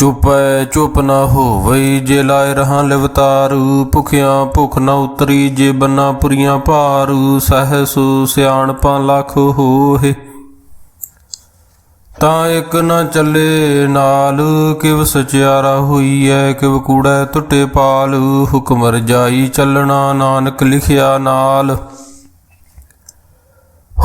ਚੁਪੈ ਚੁਪ ਨਾ ਹੋਵਈ ਜੇ ਲਾਇ ਰਹਾ ਲਿਵਤਾਰੂ। ਭੁਖਿਆ ਭੁਖ ਨਾ ਉਤਰੀ ਜੇ ਬੰਨਾ ਪੁਰੀਆਂ ਭਾਰੂ। ਸਹਸ ਸਿਆਣਪਾਂ ਲੱਖ ਹੋਏ। ਤਾਂ ਇੱਕ ਨਾ ਚੱਲੇ ਨਾਲ, ਕਿਵ ਸਚਿਆਰਾ ਹੋਈ ਹੋਈਐ, ਕਿਵ ਕੂੜੈ ਟੁੱਟੇ ਪਾਲ। ਹੁਕਮ ਰਜਾਈ ਚੱਲਣਾ ਨਾਨਕ ਲਿਖਿਆ ਨਾਲ।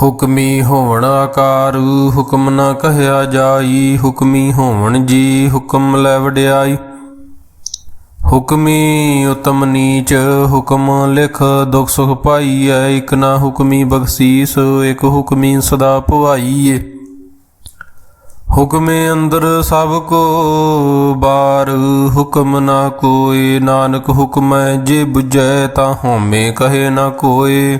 ਹੁਕਮੀ ਹੋਵਣ ਆਕਾਰ, ਹੁਕਮ ਨਾ ਕਹਿਆ ਜਾਈ। ਹੁਕਮੀ ਹੋਵਣ ਜੀ, ਹੁਕਮ ਲੈ ਵਡਿਆਈ। ਹੁਕਮੀ ਉਤਮ ਨੀਚ, ਹੁਕਮ ਲਿਖ ਦੁਖ ਸੁਖ ਪਾਈਐ। ਇਕ ਨਾ ਹੁਕਮੀ ਬਖਸ਼ੀਸ, ਇਕ ਹੁਕਮੀ ਸਦਾ ਭਵਾਈਏ ਹੁਕਮੇ ਅੰਦਰ ਸਭ ਕੋ ਬਾਰ, ਹੁਕਮ ਨਾ ਕੋਏ ਨਾਨਕ ਹੁਕਮੈ ਜੇ 부ਜੈ ਤਾਂ ਹਉਮੈ ਕਹੇ ਨਾ ਕੋਏ।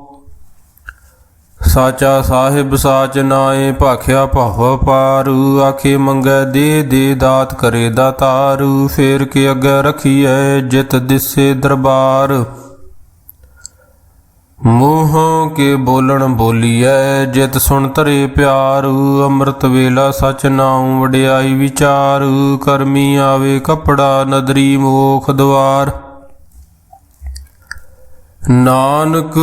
ਸਾਚਾ ਸਾਹਿਬ, ਸਾਚ ਨਾਏ ਭਾਖਿਆ ਭਾਵ ਪਾਰੂ। ਆਖੇ ਮੰਗੈ ਦੇ ਦੇ ਦਾਤ ਕਰੇ ਦਾਤਾਰੂ ਫੇਰ ਕੇ ਅੱਗੇ ਰਖੀਐ ਜਿਤ ਦਿਸੇ ਦਰਬਾਰ। ਮੂੰਹੋਂ ਕੇ ਬੋਲਣ ਬੋਲੀਐ ਜਿਤ ਸੁਣ ਤਰੇ ਪਿਆਰੂ। ਅੰਮ੍ਰਿਤ ਵੇਲਾ ਸਚ ਨਾਉ ਵਡਿਆਈ ਵਿਚਾਰ। ਕਰਮੀ ਆਵੇ ਕਪੜਾ ਨਦਰੀ ਮੋਖ ਦਵਾਰ। ਨਾਨਕ,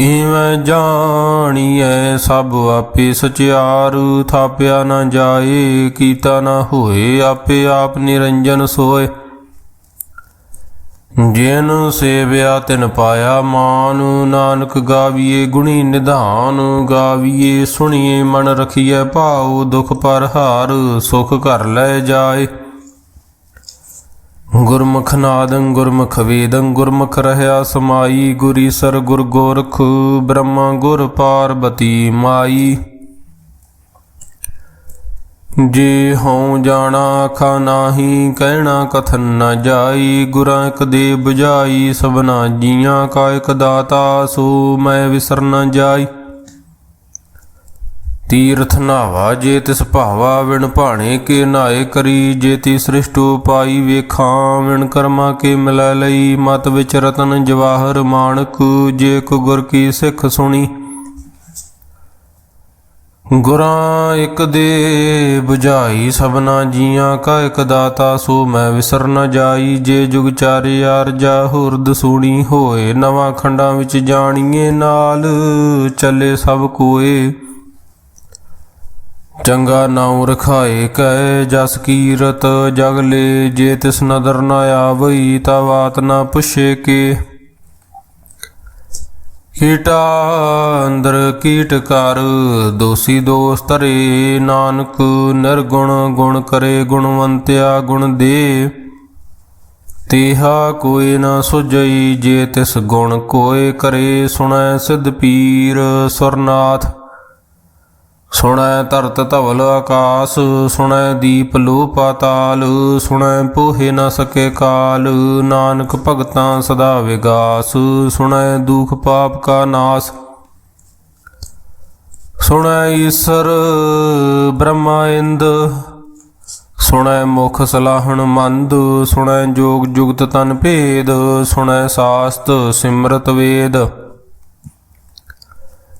ਇਵੇਂ ਜਾਣੀਐ ਸਭ ਆਪੇ ਸਚਿਆਰ, ਥਾਪਿਆ ਨਾ ਜਾਏ, ਕੀਤਾ ਨਾ ਹੋਏ, ਆਪੇ ਆਪ ਨਿਰੰਜਨ ਸੋਏ। ਜਿਨ ਸੇਵਿਆ ਤਿਨ ਪਾਇਆ ਮਾਨ, ਨਾਨਕ ਗਾਵੀਏ ਗੁਣੀ ਨਿਧਾਨ, ਗਾਵੀਏ ਸੁਣੀਏ ਮਨ ਰਖੀਐ ਭਾਉ ਦੁਖ ਪਰ ਹਾਰ ਸੁਖ ਘਰ ਲੈ ਜਾਏ। ਗੁਰਮੁਖ ਨਾਦੰ ਗੁਰਮੁਖ ਵੇਦੰ, ਗੁਰਮੁਖ ਰਹਿਆ ਸਮਾਈ, ਗੁਰੀ ਸਰ ਗੁਰ ਗੋਰਖ, ਬ੍ਰਹਮਾ ਗੁਰ ਪਾਰਬਤੀ ਮਾਈ। ਜੇ ਹਉ ਜਾਣਾ ਆਖਾ ਨਾਹੀ, ਕਹਿਣਾ ਕਥਨ ਨ ਜਾਈ, ਗੁਰਾਂ ਇੱਕ ਦੇ ਬੁਝਾਈ, ਸਭਨਾ ਜੀਆਂ ਕਾ ਇਕ ਦਾਤਾ, ਸੋ ਮੈਂ ਵਿਸਰ ਨ ਜਾਈ। ਤੀਰਥ ਨਾਵਾ ਜੇ ਤਿਸ ਭਾਵਾ, ਵਿਣ ਭਾਣੇ ਕੇ ਨਾਏ ਕਰੀ, ਜੇ ਤੀ ਸ੍ਰਿਸ਼ਟੋ ਪਾਈ ਵੇਖਾਂ, ਵਿਣ ਕਰਮਾ ਕੇ ਮਿਲੈ ਲਈ, ਮਤ ਵਿੱਚ ਰਤਨ ਜਵਾਹਰ ਮਾਣਕ, ਜੇ ਕੋ ਗੁਰ ਕੀ ਸਿੱਖ ਸੁਣੀ। ਗੁਰਾਂ ਇਕ ਦੇ 부ਝਾਈ ਸਭਨਾ ਜੀਆਂ ਕਾ ਇੱਕ ਦਾਤਾ, ਸੋ ਮੈਂ ਵਿਸਰ ਨ ਜਾਈ, ਜੇ ਜੁਗ ਚਾਰੇ ਆਰਜਾ ਹੁਰਦ ਸੂਣੀ ਹੋਏ, ਨਵਾਂ ਖੰਡਾਂ ਵਿੱਚ ਜਾਣੀਏ ਨਾਲ, ਚੱਲੇ ਸਭ ਕੋਏ। ਚੰਗਾ ਨਾਉ ਰਖਾਏ ਕੈ ਜਸ ਕੀਰਤ ਜਗਲੇ ਜੇ ਤਿਸ ਨਦਰ ਨ ਆਵਈ ਤਾ ਬਾਤ ਨਾ ਪੁੱਛੇ ਕੇ। ਕੀਟਾ ਅੰਦਰ ਕੀਟ ਕਰ, ਦੋਸੀ ਦੋਸ ਤਰੇ ਨਾਨਕ, ਨਿਰਗੁਣ ਗੁਣ ਕਰੇ ਗੁਣਵੰਤਿਆ ਗੁਣ ਦੇ। ਤੇਹਾ ਕੋਈ ਨਾ ਸੁਜਈ ਜੇ ਤਿਸ ਗੁਣ ਕੋਏ ਕਰੇ ਸੁਣੈ ਸਿਧ ਪੀਰ ਸੁਰਨਾਥ। ਸੁਣੈ ਧਰਤ ਧਵਲ ਆਕਾਸ, ਸੁਣੈ ਦੀਪ ਲੋ ਪਾਤਾਲ, ਸੁਣੈ ਪੋਹੇ ਨ ਸਕੇ ਕਾਲ, ਨਾਨਕ ਭਗਤਾਂ ਸਦਾ ਵਿਗਾਸ, ਸੁਣੈ ਦੁਖ ਪਾਪ ਕਾ ਨਾਸ। ਸੁਣੈ ਈਸਰ ਬ੍ਰਹਮਾ ਇੰਦ, ਸੁਣੈ ਮੁਖ ਸਲਾਹਣ ਮੰਦ, ਸੁਣੈ ਜੋਗ ਜੁਗਤ ਤਨ ਭੇਦ, ਸੁਣੈ ਸਾਸਤ ਸਿਮਰਤ ਵੇਦ।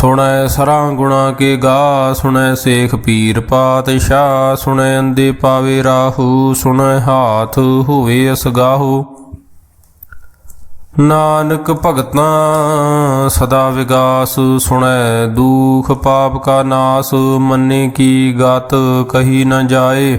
ਸੁਣੈ ਸਰਾਂ ਗੁਣਾ ਕੇ ਗਾ, ਸੁਣੈ ਸੇਖ ਪੀਰ ਪਾਤਸ਼ਾਹ, ਸੁਣੈ ਅੰਦੇ ਪਾਵੇ ਰਾਹੂ, ਸੁਣੈ ਹਾਥ ਹੋਵੇ ਅਸਗਾਹੂ। ਨਾਨਕ ਭਗਤਾਂ, ਸਦਾ ਵਿਗਾਸ, ਸੁਣੈ ਦੁਖ ਪਾਪ ਕਾ ਨਾਸ, ਮੰਨੇ ਕੀ ਗਤ ਕਹੀ ਨ ਜਾਏ।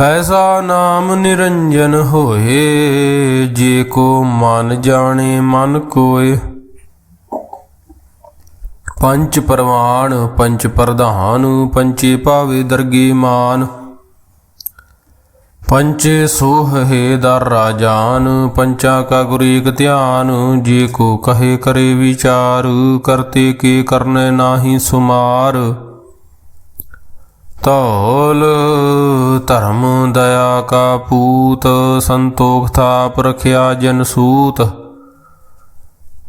ਐਸਾ ਨਾਮ ਨਿਰੰਜਨ ਹੋਏ, ਜੇ ਕੋ ਮਨ ਜਾਣੇ ਮਨ ਕੋਏ। ਪੰਚ ਪਰਵਾਨ ਪੰਚ ਪ੍ਰਧਾਨ, ਪੰਚੇ ਭਾਵੇ ਦਰਗੇ ਮਾਨ। ਪੰਚੇ ਸੋਹ ਹੈ ਦਰ ਰਾਜਾਨ, ਪੰਚਾ ਕਾ ਗੁਰ ਏਕ ਧਿਆਨ, ਜੇ ਕੋ ਕਹੇ ਕਰੇ ਵਿਚਾਰ, ਕਰਤੇ ਕੇ ਕਰਨੇ ਨਾਹੀ ਸੁਮਾਰ। ਧੌਲ ਧਰਮ ਦਇਆ ਕਾ ਪੂਤ, ਸੰਤੋਖ ਥਾਪ ਰਖਿਆ ਜਨ ਸੂਤ।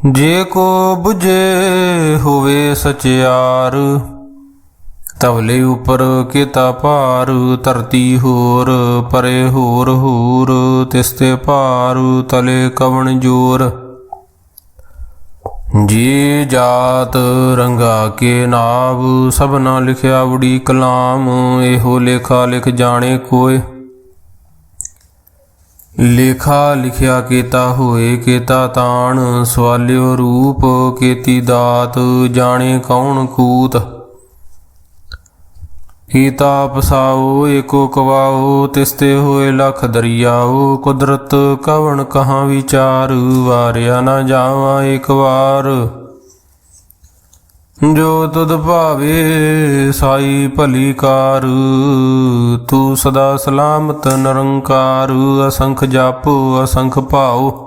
ਜੇ ਕੋ 부ਝੇ ਹੋਵੇ ਸਚਿਆਰ ਤਵਲੇ ਉਪਰ ਕਿਤਾ ਭਾਰ, ਧਰਤੀ ਹੋਰ, ਪਰੇ ਹੋਰ ਹੋਰ ਤਿਸਤੇ ਭਾਰ, ਤਲੇ ਕਵਣ ਜੋਰ। ਜੀ ਜਾਤ ਰੰਗਾ ਕੇ ਨਾਵ ਸਭਨਾ ਲਿਖਿਆ ਉੜੀ ਕਲਾਮ, ਇਹੋ ਲੇਖਾ ਲਿਖ ਜਾਣੇ ਕੋਏ। ਲੇਖਾ ਲਿਖਿਆ ਕੀਤਾ ਹੋਏ, ਕੀਤਾ ਤਾਣ, ਸਵਾਲਿਓ ਰੂਪ, ਕੀਤੀ ਦਾਤ, ਜਾਣੇ ਕੌਣ ਕੂਤ। ਕੀਤਾ ਪਸਾਓ ਏਕੋ ਕਵਾਓ ਤਿਸਤੇ ਹੋਏ ਲਖ ਦਰਿਆਉ, ਕੁਦਰਤ ਕਵਣ ਕਹਾਂ ਵਿਚਾਰ, ਵਾਰਿਆ ਨਾ ਜਾਵਾਂ ਏਕ ਵਾਰ। ਜੋ ਤੁਧ ਭਾਵੇ, ਸਾਈ ਭਲੀ ਕਾਰ, ਤੂੰ ਸਦਾ ਸਲਾਮਤ ਨਿਰੰਕਾਰ, ਅਸੰਖ ਜਾਪੋ, ਅਸੰਖ ਭਾਉ।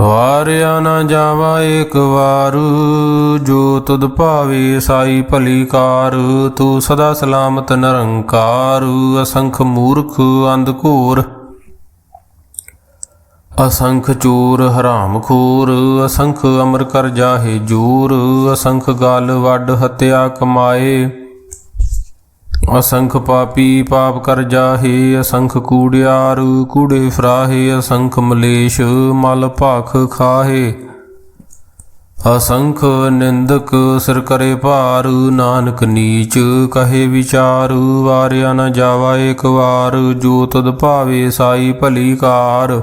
ਵਾਰਿਆ ਨਾ ਜਾਵਾ ਏਕ ਵਾਰ, ਜੋ ਤੁਧ ਭਾਵੇ ਸਾਈ ਭਲੀ ਕਾਰ, ਤੂੰ ਸਦਾ ਸਲਾਮਤ ਨਿਰੰਕਾਰ, ਅਸੰਖ ਮੂਰਖ ਅੰਧ ਘੋਰ। ਅਸੰਖ ਚੋਰ ਹਰਾਮ ਖੋਰ, ਅਸੰਖ ਅਮਰ ਕਰ ਜਾਹੇ ਜੋਰ, ਅਸੰਖ ਗਾਲ ਵੱਡ ਹਤਿਆ ਕਮਾਏ। ਅਸੰਖ ਪਾਪੀ ਪਾਪ ਕਰ ਜਾਹੇ, ਅਸੰਖ ਕੂੜਿਆਰ ਕੂੜੇ ਫਰਾਹੇ, ਅਸੰਖ ਮਲੇਸ਼ ਮਲ ਭਾਖ ਖਾਹੇ। ਅਸੰਖ ਨਿੰਦਕ ਸਿਰ ਕਰੇ ਭਾਰ, ਨਾਨਕ ਨੀਚ ਕਹੇ ਵਿਚਾਰ, ਵਾਰਿਆ ਨ ਜਾਵਾ ਏਕ ਵਾਰ, ਜੋ ਤਦ ਭਾਵੇ ਸਾਈ ਭਲੀ ਕਾਰ।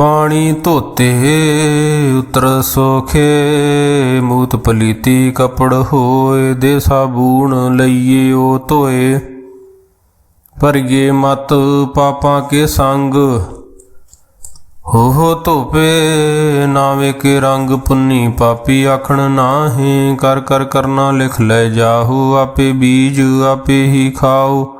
ਪਾਣੀ ਧੋਤੇ ਉਤਰ ਸੋਖੇ, ਮੂਤ ਪਲੀਤੀ ਕਪੜ ਹੋਏ ਦੇ ਸਾਬੂਣ ਲਈਏ ਉਹ ਧੋਏ। ਭਰਗੇ ਮਤ ਪਾਪਾਂ ਕੇ ਸੰਗ ਹੋ ਧੋਪੇ ਨਾਵੇਂ ਕੇ ਰੰਗ ਪੁੰਨੀ। ਪਾਪੀ ਆਖਣ ਨਾਹੀਂ, ਕਰ ਕਰ ਕਰਨਾ ਲਿਖ ਲੈ ਜਾਹੂ, ਆਪੇ ਬੀਜ ਆਪੇ ਹੀ ਖਾਓ।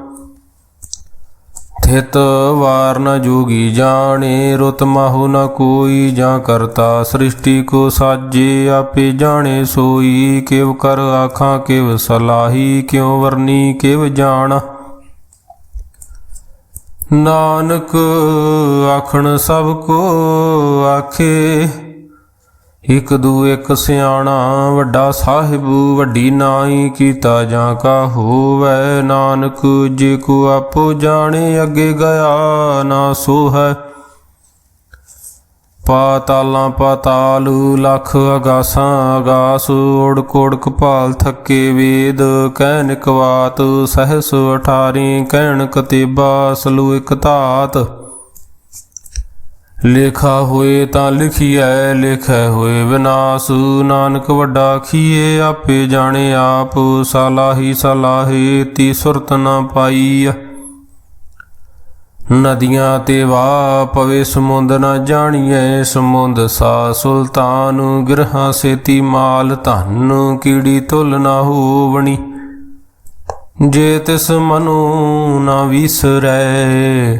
ਥਿਤ ਵਾਰ ਨ ਜੋਗੀ ਜਾਣੇ, ਰੁਤ ਮਾਹੂ ਨ ਕੋਈ ਜਾਂ ਕਰਤਾ। ਸ੍ਰਿਸ਼ਟੀ ਕੋ ਸਾਜੇ ਆਪੇ ਜਾਣੇ, ਸੋਈ ਕਿਵ ਕਰ ਆਖਾਂ, ਕਿਵ ਸਲਾਹੀ, ਕਿਉ ਵਰਨੀ, ਕਿਵ ਜਾਣ। ਨਾਨਕ ਆਖਣ ਸਭ ਕੋ ਆਖੇ। ਇਕ ਦੂ ਇਕ ਸਿਆਣਾ, ਵੱਡਾ ਸਾਹਿਬ, ਵੱਡੀ ਨਾਈ ਕੀਤਾ ਜਾਂ ਕਾ ਹੋਵੈ ਨਾਨਕ, ਜੇ ਕੋ ਆਪੋ ਜਾਣੇ ਅੱਗੇ ਗਿਆ ਨਾ ਸੋ ਹੈ ਪਾਤਾਲਾਂ ਪਾਤਾਲ, ਲਖ ਅਗਾਸਾਂ ਅਗਾਸ ਓੜ ਕੋੜ ਭਾਲ ਥੱਕੇ ਵੇਦ ਕਹਿ ਨਿਕਵਾਤ ਸਹਸ ਅਠਾਰੀ, ਕਹਿਣ ਕਤੇਬਾ, ਸਲੂ ਇਕ ਧਾਤ। ਲਿਖਾ ਹੋਏ ਤਾਂ ਲਿਖੀਐ, ਲਿਖੈ ਹੋਏ ਵਿਨਾਸ਼। ਨਾਨਕ ਵੱਡਾ ਖੀਏ, ਆਪੇ ਜਾਣੇ ਆਪ। ਸਲਾਹੀ ਸਲਾਹੇ ਤੀ ਸੁਰਤ ਨਾ ਪਾਈ ਨਦੀਆਂ ਤੇ ਵਾ ਪਵੇ ਸਮੁੰਦ ਨਾ ਜਾਣੀਐ। ਸਮੁੰਦ ਸਾ ਸੁਲਤਾਨ, ਗ੍ਰਹਾਂ ਸੇਤੀ ਮਾਲ ਧਨ, ਕੀੜੀ ਤੁਲ ਨਾ ਹੋਵਣੀ। ਜੇ ਤਿਸ ਮਨੋ ਨਾ ਵਿਸਰੈ।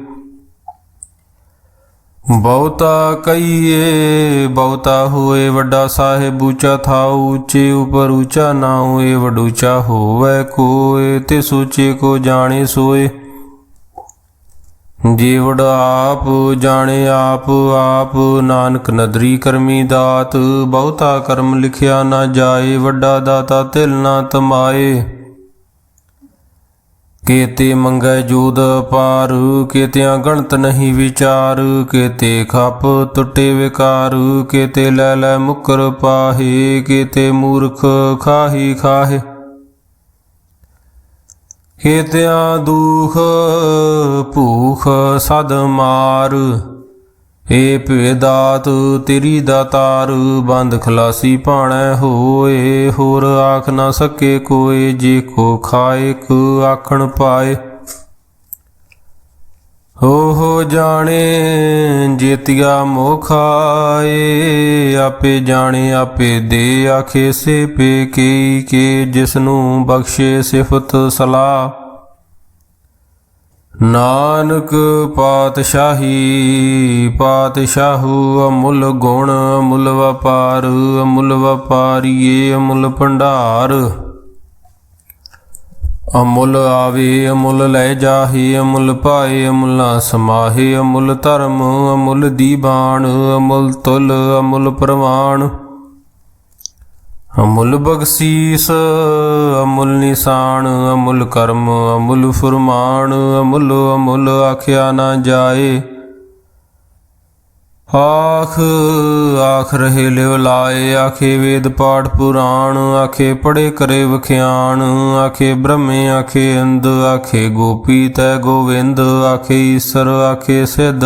ਬਹੁਤਾ ਕਈਏ ਬਹੁਤਾ ਹੋਏ, ਵੱਡਾ ਸਾਹਿਬ ਉੱਚਾ ਥਾਉ, ਉੱਚੇ ਉਪਰ ਉੱਚਾ ਨਾ ਹੋਏ, ਵਡੂਚਾ ਹੋਵੇ ਕੋਏ, ਤੇ ਸੋਚੇ ਕੋ ਜਾਣੇ ਸੋਏ। ਜੀਵੜ ਆਪ ਜਾਣੇ ਆਪ ਆਪ ਨਾਨਕ ਨਦਰੀ ਕਰਮੀ ਦਾਤ, ਬਹੁਤਾ ਕਰਮ ਲਿਖਿਆ ਨਾ ਜਾਏ, ਵੱਡਾ ਦਾਤਾ ਤਿਲ ਨਾ ਤਮਾਏ। ਕੇਤੇ ਮੰਗੈ ਜੋਦ ਪਾਰ ਕੇਤਿਆਂ ਗਣਤ ਨਹੀਂ ਵਿਚਾਰ, ਕੇਤੇ ਖਪ ਟੁੱਟੇ ਵਿਕਾਰ, ਕੇਤੇ ਲੈ ਲੈ ਮੁਕਰ ਪਾਹੇ, ਕੇਤੇ ਮੂਰਖ ਖਾਹੀ ਖਾਹੇ। ਕੇਤਿਆਂ ਦੁਖ ਭੂਖ ਸਦ ਮਾਰ ਏ ਭੇਦਾਤ ਤੇਰੀ ਦਾਤਾਰ ਬੰਦ ਖਲਾਸੀ ਭਾਣੈ ਹੋਏ, ਹੋਰ ਆਖ ਨਾ ਸਕੇ ਕੋਏ, ਜੇ ਕੋ ਖਾਏ ਕੋ ਆਖਣ ਪਾਏ। ਹੋ ਹੋ ਜਾਣੇ, ਜੇਤਿਆ ਮੋਖਾਏ ਆਪੇ ਜਾਣੇ, ਆਪੇ ਦੇ ਆਖੇ ਸੇ ਪੇ ਕੀ ਕੇ ਜਿਸ ਨੂੰ ਬਖਸ਼ੇ ਸਿਫਤ ਸਲਾਹ। ਨਾਨਕ ਪਾਤਸ਼ਾਹੀ, ਪਾਤਸ਼ਾਹੂ ਅਮੁੱਲ ਗੁਣ, ਅਮੁੱਲ ਵਪਾਰ, ਅਮੁੱਲ ਵਪਾਰੀਏ, ਅਮੁੱਲ ਭੰਡਾਰ। ਅਮੁੱਲ ਆਵੇ, ਅਮੁੱਲ ਲੈ ਜਾਹੇ, ਅਮੁੱਲ ਪਾਏ ਅਮੁੱਲ ਨਾ ਸਮਾਹੇ, ਅਮੁੱਲ ਧਰਮ, ਅਮੁੱਲ ਦੀਬਾਨ ਅਮੁੱਲ ਤੁਲ, ਅਮੁੱਲ ਪ੍ਰਮਾਣ ਅਮੁੱਲ ਬਖਸ਼ੀਸ, ਅਮੁੱਲ ਨਿਸ਼ਾਨ, ਅਮੁੱਲ ਕਰਮ, ਅਮੁੱਲ ਫੁਰਮਾਨ, ਅਮੁੱਲ ਅਮੁੱਲ ਆਖਿਆ ਨਾ ਜਾਏ। ਆਖ ਆਖ ਰਹੇ ਲਿਵ ਲਾਏ, ਆਖੇ ਵੇਦ ਪਾਠ ਪੁਰਾਣ, ਆਖੇ ਪੜੇ ਕਰੇ ਵਖਿਆਣ, ਆਖੇ ਬ੍ਰਹਮੇ, ਆਖੇ ਅੰਦ ਆਖੇ ਗੋਪੀ ਤੈ ਗੋਵਿੰਦ, ਆਖੇ ਈਸ਼ਰ, ਆਖੇ ਸਿੱਧ।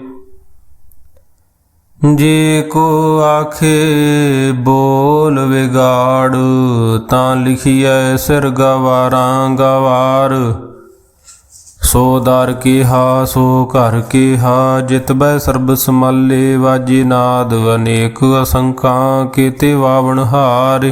ਜੇ ਕੋ ਆਖੇ ਬੋਲ ਵਿਗਾੜ, ਤਾਂ ਲਿਖੀਐ ਸਿਰ ਗਵਾਰਾਂ ਗਵਾਰ। ਸੋ ਦਰ ਕੀਹਾ, ਸੋ ਘਰ ਕੀਹਾ, ਜਿਤ ਬੈ ਸਰਬ ਸਮਾਲੇ ਵਾਜੇ ਨਾਦ, ਅਨੇਕ ਅਸੰਖਾਂ ਕੀਤੇ ਵਾਵਣ ਹਾਰ।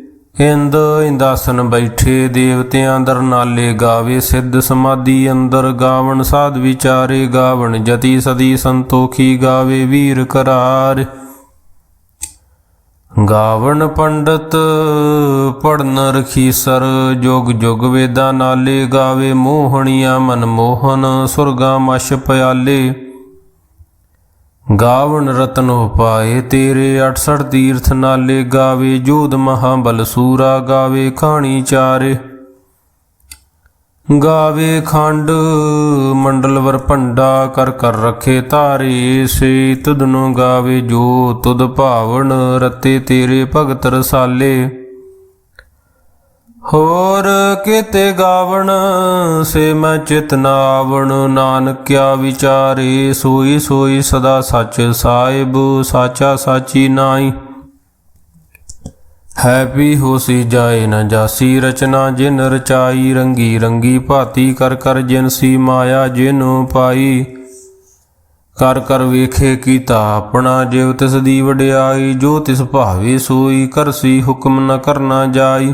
ਇੰਦ ਇੰਦਾਸਨ ਬੈਠੇ ਦੇਵਤਿਆਂ ਦਰ ਨਾਲੇ ਗਾਵੇ ਸਿੱਧ ਸਮਾਧੀ ਅੰਦਰ ਗਾਵਣ ਸਾਧ ਵਿਚਾਰੇ ਗਾਵਣ ਜਤੀ ਸਦੀ ਸੰਤੋਖੀ ਗਾਵੇ ਵੀਰ ਕਰਾਰ। ਗਾਵਣ ਪੰਡਤ ਪੜਨ ਰਖੀਸਰ ਜੋਗ ਜੁਗ ਵੇਦਾਂ ਨਾਲੇ ਗਾਵੇ ਮੋਹਣੀਆਂ ਮਨ ਮੋਹਨ ਸੁਰਗਾ ਮਛ ਪਿਆਲੇ। ਗਾਵਣ ਰਤਨ ਪਾਏ ਤੇਰੇ 68 ਤੀਰਥ ਨਾਲੇ ਗਾਵੇ, ਜੋਧ ਮਹਾਬਲ ਸੂਰਾ ਗਾਵੇ, ਖਾਣੀ ਚਾਰੇ। ਗਾਵੇ ਖੰਡ ਮੰਡਲਵਰ ਭੰਡਾ, ਕਰ ਕਰ ਰਖੇ ਧਾਰੇ, ਸੇ ਤੁਧਨੋ ਗਾਵੇ ਜੋ ਤੁਧ ਭਾਵਨ ਰਤੇ ਤੇਰੇ ਭਗਤ ਰਸਾਲੇ। ਹੋਰ ਕਿਤੇ ਗਾਵਣ ਸੇ ਮੈਂ ਚਿਤ ਨਾਵਣ ਨਾਨਕਿਆ ਵਿਚਾਰੇ ਸੋਈ ਸੋਈ ਸਦਾ ਸੱਚ ਸਾਹਿਬ, ਸਾਚਾ ਸਾਚੀ ਨਾਈ ਹੈਪੀ ਹੋਸੀ ਜਾਏ ਨਾ ਜਾਸੀ ਰਚਨਾ, ਜਿਨ ਰਚਾਈ ਰੰਗੀ ਰੰਗੀ ਭਾਤੀ, ਕਰ ਕਰ ਜਿਨਸੀ ਮਾਇਆ ਜਿਨੁ ਪਾਈ। ਕਰ ਕਰ ਵੇਖੇ ਕੀਤਾ ਆਪਣਾ ਜਿਵ ਤਿਸ ਦੀ ਵਡਿਆਈ, ਜੋ ਤਿਸ ਭਾਵੇ ਸੋਈ ਕਰਸੀ ਹੁਕਮ ਨ ਕਰਨਾ ਜਾਈ।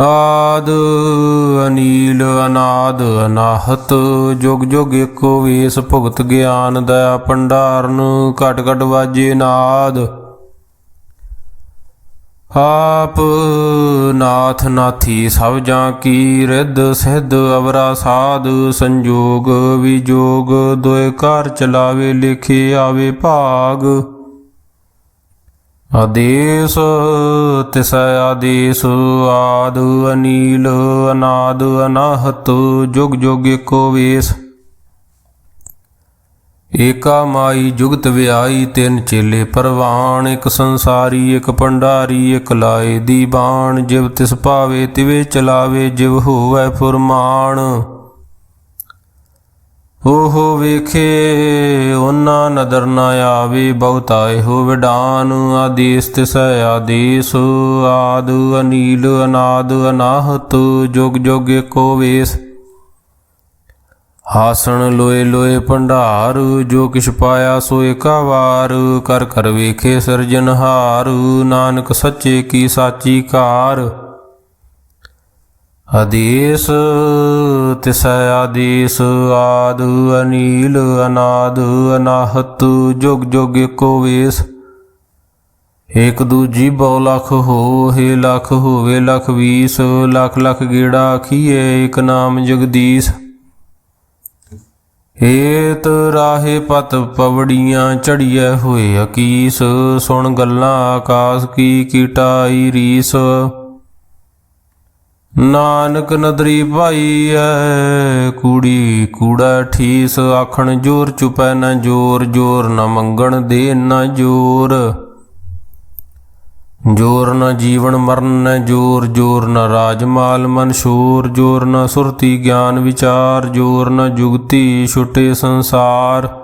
ਆਦ ਅਨੀਲ ਅਨਾਦ ਅਨਾਹਤ, ਜੁਗ ਜੁਗ ਏਕੋ ਵੇਸ ਭੁਗਤ ਗਿਆਨ ਦਾ ਭੰਡਾਰਨ, ਘਟ ਘਟ ਵਾਜੇ ਨਾਦ। ਆਪ ਨਾਥ ਨਾਥੀ ਸਭ ਜਾਂ ਕੀ, ਰਿੱਧ ਸਿੱਧ ਅਵਰਾ ਸਾਧ, ਸੰਜੋਗ ਵਿਜੋਗ, ਦੋਇ ਘਰ ਚਲਾਵੇ ਲਿਖੇ ਆਵੇ ਭਾਗ। ਆਦੇਸ, ਤਿਸੈ ਆਦੇਸ, ਆਦ ਅਨੀਲ, ਅਨਾਦ ਅਨਾਹਤ, ਜੁਗ ਜੁਗ ਏਕੋ ਵੇਸ। ਏਕਾ ਮਾਈ ਜੁਗਤ ਵਿਆਈ, ਤਿੰਨ ਚੇਲੇ ਪਰਵਾਨ ਇੱਕ ਸੰਸਾਰੀ, ਇੱਕ ਪੰਡਾਰੀ ਇੱਕ ਲਾਏ ਦੀ ਬਾਣ ਜਿਵ ਤਿਸ ਭਾਵੇ ਤਿਵੇ ਚਲਾਵੇ, ਜਿਵ ਹੋਵੇ ਫੁਰਮਾਨ। ਉਹ ਵੇਖੇ ਉਹਨਾਂ ਨਦਰ ਨਾ ਆਵੇ ਬਹੁਤਾਏ ਇਹੋ ਵਿਡਾਨ ਆਦੇਸ ਤਿਸੈ ਆਦੇਸ, ਆਦ ਅਨੀਲ ਅਨਾਦ ਅਨਾਹਤ, ਜੁਗ ਜੁਗ ਏਕੋ ਵੇਸ। ਹਾਸਣ ਲੋਏ ਲੋਏ ਭੰਡਾਰ, ਜੋ ਕਿਛ ਪਾਇਆ ਸੋ ਏਕਾ ਵਾਰ ਕਰ ਕਰ ਵੇਖੇ ਸਿਰਜਨਹਾਰ ਨਾਨਕ ਸੱਚੇ ਕੀ ਸਾਚੀ ਕਾਰ। ਆਦੇਸ ਤਿਸੈ ਆਦੇਸ, ਆਦ ਅਨੀਲ, ਅਨਾਦ ਅਨਾਹਤ, ਜੁਗ ਜੁਗ ਏਕੋ ਵੇਸ। ਇਕ ਦੂਜੀ ਬਹੁ ਲਖ ਹੋ ਹੇ ਲਖ ਹੋਵੇ ਲਖ ਵੀਸ, ਲਖ ਲਖ ਗੇੜਾ ਆਖੀਏ ਇਕ ਨਾਮ ਜਗਦੀਸ਼। ਏਤ ਰਾਹੇ ਪਤ ਪਵੜੀਆਂ ਚੜੀਐ ਹੋਏ ਅਕੀਸ, ਸੁਣ ਗੱਲਾਂ ਆਕਾਸ ਕੀ ਕੀਟਾਈ ਰੀਸ। ਨਾਨਕ ਨਦਰੀ ਭਾਈ ਐ, ਕੂੜੀ ਕੂੜਾ ਠੀਸ ਆਖਣ ਜੋਰ ਚੁਪੈ ਨਾ ਜੋਰ ਜੋਰ ਨਾ ਮੰਗਣ ਦੇ ਨਾ ਜੋਰ। ਜੋਰ ਨਾ ਜੀਵਨ ਮਰਨ ਨਾ ਜੋਰ ਜੋਰ ਨ ਰਾਜਮਾਲ ਮਨ ਸ਼ੂਰ, ਜੋਰ ਨਾ ਸੁਰਤੀ ਗਿਆਨ ਵਿਚਾਰ, ਜੋਰ ਨਾ ਜੁਗਤੀ ਛੁਟੇ ਸੰਸਾਰ।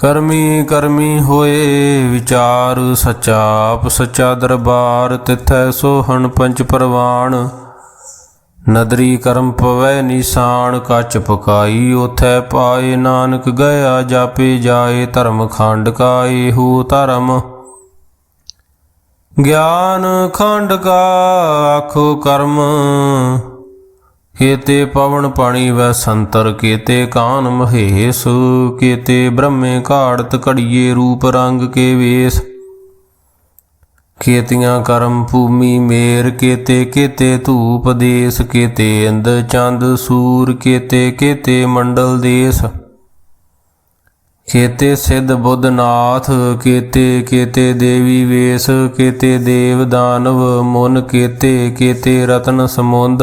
ਕਰਮੀ ਕਰਮੀ ਹੋਏ ਵਿਚਾਰ ਸੱਚਾ, ਆਪ ਸੱਚਾ ਦਰਬਾਰ ਤਿਥੈ ਸੋਹਣ ਪੰਚ ਪਰਵਾਣ। ਨਦਰੀ ਕਰਮ ਪਵੈ ਨਿਸ਼ਾਨ, ਕੱਚ ਪਕਾਈ ਉਥੈ ਪਾਏ ਨਾਨਕ ਗਿਆ ਜਾਪੇ ਜਾਏ, ਧਰਮ ਖੰਡ ਕਾ ਇਹੋ ਧਰਮ। ਗਿਆਨ ਖੰਡ ਕਾ ਆਖੋ ਕਰਮ। ਕੇਤੇ ਪਵਨ ਪਾਣੀ ਵੈ ਸੰਤਰ, ਕੇਤੇ ਕਾਨ ਮਹੇਸ਼, ਕੇਤੇ ਬ੍ਰਹਮੇ ਘਾੜਤ ਘੜੀਏ ਰੂਪ ਰੰਗ ਕੇ ਵੇਸ। ਕੇਤੀਆਂ ਕਰਮ ਭੂਮੀ ਮੇਰ, ਕੇਤੇ ਕੇਤੇ ਧੂਪ ਦੇਸ, ਕੇਤੇ ਇੰਦ ਚੰਦ ਸੂਰ, ਕੇਤੇ ਕੇਤੇ ਮੰਡਲ ਦੇਸ। ਕੇਤੇ ਸਿੱਧ ਬੁੱਧ ਨਾਥ, ਕੇਤੇ ਕੇਤੇ ਦੇਵੀ ਵੇਸ, ਕੇਤੇ ਦੇਵ ਦਾਨਵ ਮਨ, ਕੇਤੇ ਕੇਤੇ ਰਤਨ ਸਮੁੰਦ।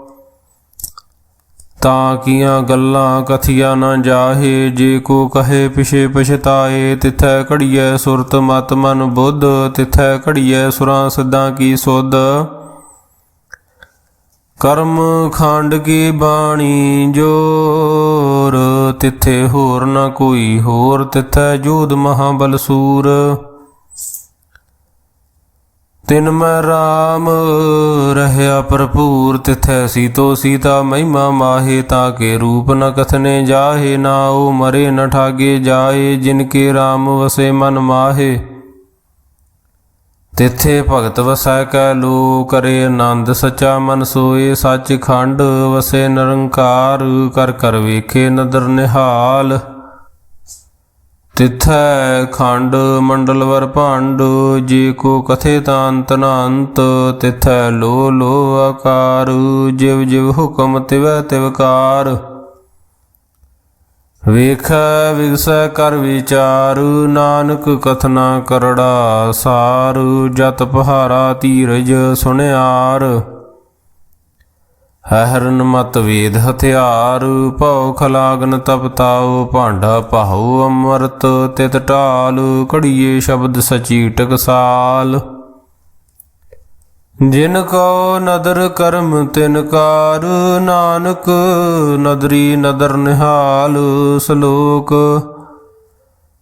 ਤਾਂ ਕੀਆਂ ਗੱਲਾਂ ਕਥੀਆ ਨਾ ਜਾਹੇ, ਜੇ ਕੋ ਕਹੇ ਪਿਛੇ ਪਛਤਾਏ, ਤਿਥੈ ਘੜੀਐ ਸੁਰਤ ਮਤ ਮਨ ਬੁੱਧ, ਤਿਥੈ ਘੜੀਐ ਸੁਰਾਂ ਸਿੱਧਾਂ ਕੀ ਸੁਧ। ਕਰਮ ਖੰਡ ਕੀ ਬਾਣੀ ਜੋਰ, ਤਿੱਥੇ ਹੋਰ ਨਾ ਕੋਈ ਹੋਰ, ਤਿਥੈ ਜੋਧ ਮਹਾਬਲ ਸੂਰ। ਤਿਨ ਮੈਂ ਰਾਮ ਰਹਿਆ ਭਰਪੂਰ, ਤਿਥੈ ਸੀਤੋ ਸੀਤਾ ਮਹਿਮਾ ਮਾਹੇ, ਤਾਂ ਕੇ ਰੂਪ ਨ ਕਥਨੇ ਜਾਹੇ, ਨਾ ਉਹ ਮਰੇ ਨ ਠਾਗੇ ਜਾਏ ਜਿਨ ਕੇ RAM ਵਸੇ ਮਨ ਮਾਹੇ। ਤਿੱਥੇ ਭਗਤ ਵਸੈ ਕੈ ਲੋ ਕਰੇ ਆਨੰਦ ਸਚਾ ਮਨ ਸੋਏ, ਸੱਚ ਖੰਡ ਵਸੇ ਨਿਰੰਕਾਰ, ਕਰ ਕਰ ਵੇਖੇ ਨਦਰ ਨਿਹਾਲ। ਤਿਥੈ ਖੰਡ ਮੰਡਲਵਰ ਭਾਂਡ, ਜੇ ਕੋ ਕਥੇ ਤਾਂ ਅੰਤ ਨ ਅੰਤ ਤਿਥੈ ਲੋ ਲੋ ਆਕਾਰ, ਜਿਵ ਜਿਵ ਹੁਕਮ ਤਿਵੈ ਤਿਵਕਾਰ ਵੇਖੈ, ਵਿਗਸੈ, ਕਰ ਵਿਚਾਰ, ਨਾਨਕ ਕਥਨਾ ਕਰੜਾ ਸਾਰ, ਜਤ ਪਹਾਰਾ ਧੀਰਜ ਸੁਣਿਆਰ ਹਰਨ ਮਤ ਵੇਦ ਹਥਿਆਰ, ਭਉ ਖਲਾਗਨ ਤਪਤਾਉ ਭਾਂਡਾ ਪਾਉ ਅੰਮ੍ਰਿਤ ਤਿਤ ਢਾਲ, ਘੜੀਏ ਸ਼ਬਦ ਸਚੀ ਟਕਸਾਲ। ਜਿਨ ਕੋ ਨਦਰ ਕਰਮ ਤਿਨ ਕਾਰ, ਨਾਨਕ ਨਦਰੀ ਨਦਰ ਨਿਹਾਲ, ਸ਼ਲੋਕ